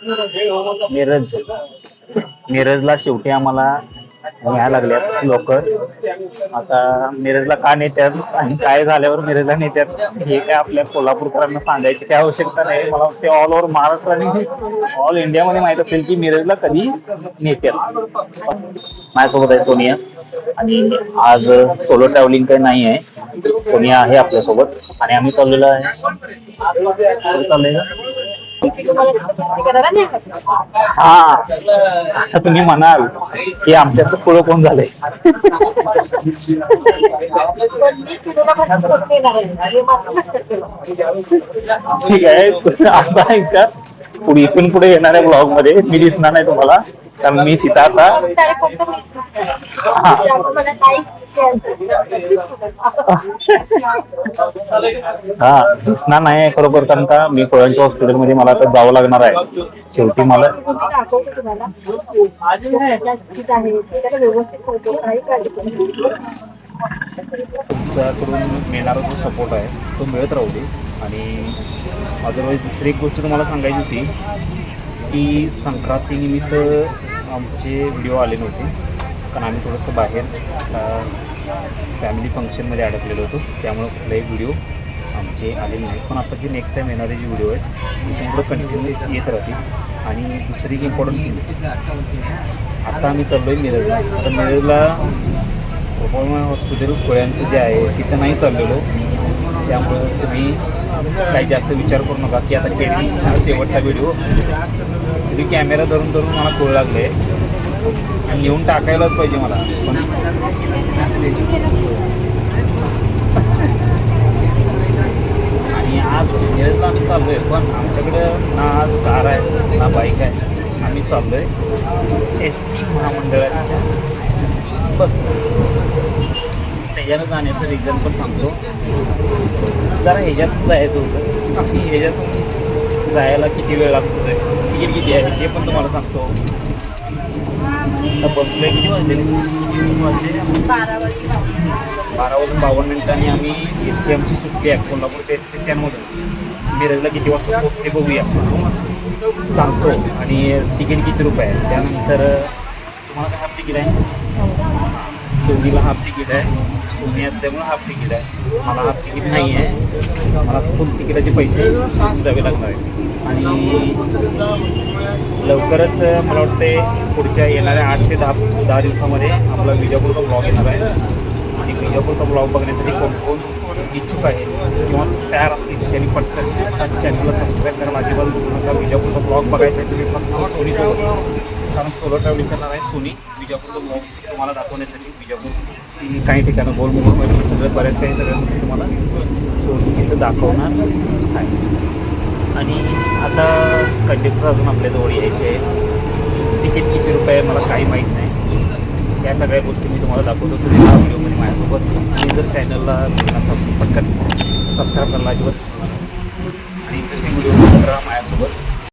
मिरज मिरजला शेवटी आम्हाला न्यायला लागल्यात लोक आता मिरजला का नेत्यात आणि काय झाल्यावर मिरजला नेत्यात हे काय आपल्या कोल्हापूरकरांना सांगायची काय आवश्यकता नाही. मला ते ऑल ओव्हर महाराष्ट्र आणि ऑल इंडियामध्ये माहीत असेल की मिरजला कधी नेत्यात. माझ्यासोबत आहे सोनिया. आणि आज सोलो ट्रॅव्हलिंग काही नाही आहे. सोनिया आहे आपल्यासोबत. आणि आम्ही चाललेलो आहे. चाललेलं हा. आता तुम्ही म्हणाल की आमच्यात पुढं कोण झालंय? ठीक आहे. आता पुढे इथून पुढे येणाऱ्या ब्लॉगमध्ये मी दिसणार नाही तुम्हाला. तर मी तिथं आता हा दिसणार नाही खरोखर कारण का मी कोळ्यांच्या हॉस्पिटलमध्ये मला आता जावं लागणार आहे. शेवटी मला तुमच्याकडून मिळणारा जो सपोर्ट आहे तो मिळत राहू दे. आणि अदरवाईज दुसरी एक गोष्ट तुम्हाला सांगायची होती की संक्रांतीनिमित्त आमचे व्हिडिओ आले नव्हते. कारण आम्ही थोडंसं बाहेर फॅमिली फंक्शनमध्ये अडकलेलो होतो. त्यामुळं कुठलाही व्हिडिओ आमचे आलेले नाहीत. पण आता जे नेक्स्ट टाईम येणारे जे व्हिडिओ आहेत ते पुढं कंटिन्यू येत राहतील. आणि दुसरी एक इम्पॉर्टंट थिंग आता आम्ही चाललो आहे मिरजला. आता मिरजला हॉस्पिटल कोळ्यांचं जे आहे तिथं नाही चाललेलो. त्यामुळं तुम्ही काही जास्त विचार करू नका की आता केली शेवटचा व्हिडिओ तुम्ही कॅमेरा धरून धरून मला कळू लागले. आणि येऊन टाकायलाच पाहिजे मला. पण आणि आज मिरजला आम्ही चाललो आहे पण आमच्याकडं ना आज कार आहे ना बाईक आहे. आम्ही चाललो आहे एस टी महामंडळाच्या बस त्याच्यानं जाण्याचं रिझन पण सांगतो. जरा ह्याच्यात जायचं होतं. आणि ह्याच्यातून जायला किती वेळ लागतो ते तिकीट किती आहे? ते पण तुम्हाला सांगतो. आता बसलोय किती वाजले? वाजले बारा वाजून बावन्न मिनिटांनी आम्ही एस टी एमची सुट्टी आहे. कोल्हापूरच्या एस टी स्टँडमधून. मिरजला किती वाजता पोहोचते बघूया. सांगतो. आणि तिकीट किती रुपये आहे? त्यानंतर तुम्हाला काय हाफ तिकीट आहे? सोनीला हाफ तिकीट आहे. सोनी असल्यामुळे हाफ तिकीट आहे. मला हाफ तिकीट नाही आहे. मला फुल तिकिटाचे पैसे द्यावे लागणार आहे आणि लवकरच मला वाटते पुढच्या येणाऱ्या आठ ते दहा दहा दिवसामध्ये आपला विजापूरचा ब्लॉग येणार आहे. आणि विजापूरचा ब्लॉग बघण्यासाठी कोण कोण इच्छुक आहे किंवा तयार असतील त्यांनी पटकन चॅनलला सबस्क्राईब करा. माझी बंद नका विजापूरचा ब्लॉग बघायचा आहे तुम्ही फक्त सोनीसोबत. कारण सोलो ट्रॅव्हलिंग करणार आहे सोनी. विजापूरचं ब्लॉग तुम्हाला दाखवण्यासाठी विजापूर. काही ठिकाणं गोलमोहरमध्ये म्हणजे सगळं बऱ्याच काही सगळ्या गोष्टी तुम्हाला सोनी इथं दाखवणार आहे. आणि आता कंडक्टर अजून आपल्याजवळ यायचे आहे तिकीट किती रुपये आहे मला काही माहीत नाही. या सगळ्या गोष्टी मी तुम्हाला दाखवतो. तुम्ही या व्हिडिओमध्ये माझ्यासोबत आणि जर चॅनलला सब पटकन सबस्क्राईब करायला अजिबात आणि इंटरेस्टिंग व्हिडिओ राहा माझ्यासोबत.